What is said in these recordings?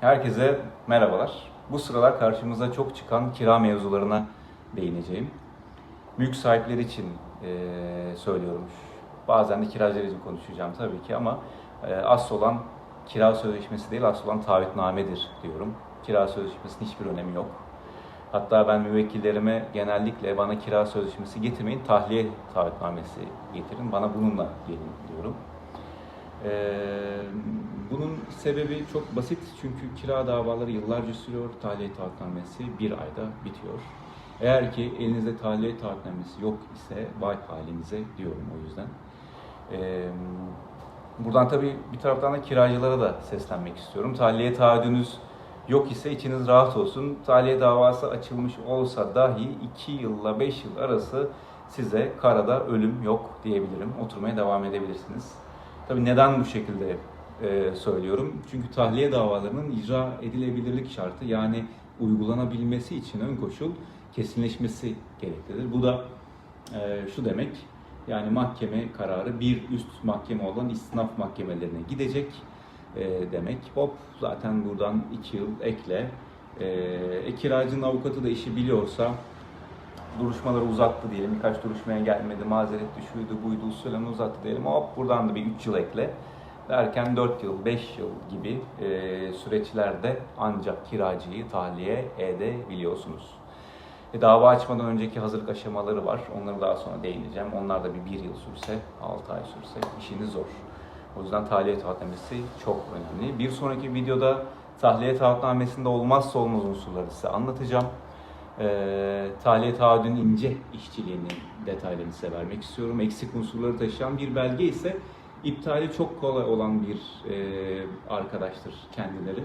Herkese merhabalar. Bu sıralar karşımıza çok çıkan kira mevzularına değineceğim. Mülk sahipleri için eee, söylüyorum. Bazen de kiracılar için konuşacağım tabii ki ama eee, asıl olan kira sözleşmesi değil, asıl olan taahhütnamedir diyorum. Kira sözleşmesinin hiçbir önemi yok. Hatta ben müvekkillerime genellikle bana kira sözleşmesi getirmeyin, tahliye taahhütnamesi getirin, bana bununla gelin diyorum. Ee, bunun sebebi çok basit çünkü kira davaları yıllarca sürüyor, tahliye taahhütnamesi bir ayda bitiyor. Eğer ki elinizde tahliye taahhütnamesi yok ise vay halinize diyorum o yüzden. Ee, buradan tabii bir taraftan da kiracılara da seslenmek istiyorum. Tahliye taahhüdünüz yok ise içiniz rahat olsun. Tahliye davası açılmış olsa dahi 2 yılla 5 yıl arası size karada ölüm yok diyebilirim. Oturmaya devam edebilirsiniz. Tabii neden bu şekilde e, söylüyorum? Çünkü tahliye davalarının icra edilebilirlik şartı yani uygulanabilmesi için ön koşul kesinleşmesi gereklidir. Bu da e, şu demek yani mahkeme kararı bir üst mahkeme olan istinaf mahkemelerine gidecek e, demek. Hop zaten buradan 2 yıl ekle. E, e, kiracının avukatı da işi biliyorsa duruşmaları uzattı diyelim. Birkaç duruşmaya gelmedi. Mazeret düşüydü, buydu, usulen uzattı diyelim. Hop buradan da bir 3 yıl ekle. Derken 4 yıl, 5 yıl gibi e, süreçlerde ancak kiracıyı tahliye edebiliyorsunuz. E, dava açmadan önceki hazırlık aşamaları var. Onları daha sonra değineceğim. Onlar da bir 1 yıl sürse, 6 ay sürse işiniz zor. O yüzden tahliye taahhütnamesi çok önemli. Bir sonraki videoda tahliye taahhütnamesinde olmazsa olmaz unsurları size anlatacağım. Ee, tahliye taahhüdünün ince işçiliğini, detaylarını size vermek istiyorum. Eksik unsurları taşıyan bir belge ise iptali çok kolay olan bir e, arkadaştır kendileri.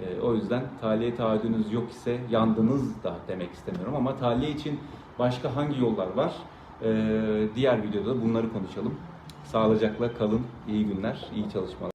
E, o yüzden tahliye taahhüdünüz yok ise yandınız da demek istemiyorum ama tahliye için başka hangi yollar var? E, diğer videoda bunları konuşalım. Sağlıcakla kalın, iyi günler, iyi çalışmalar.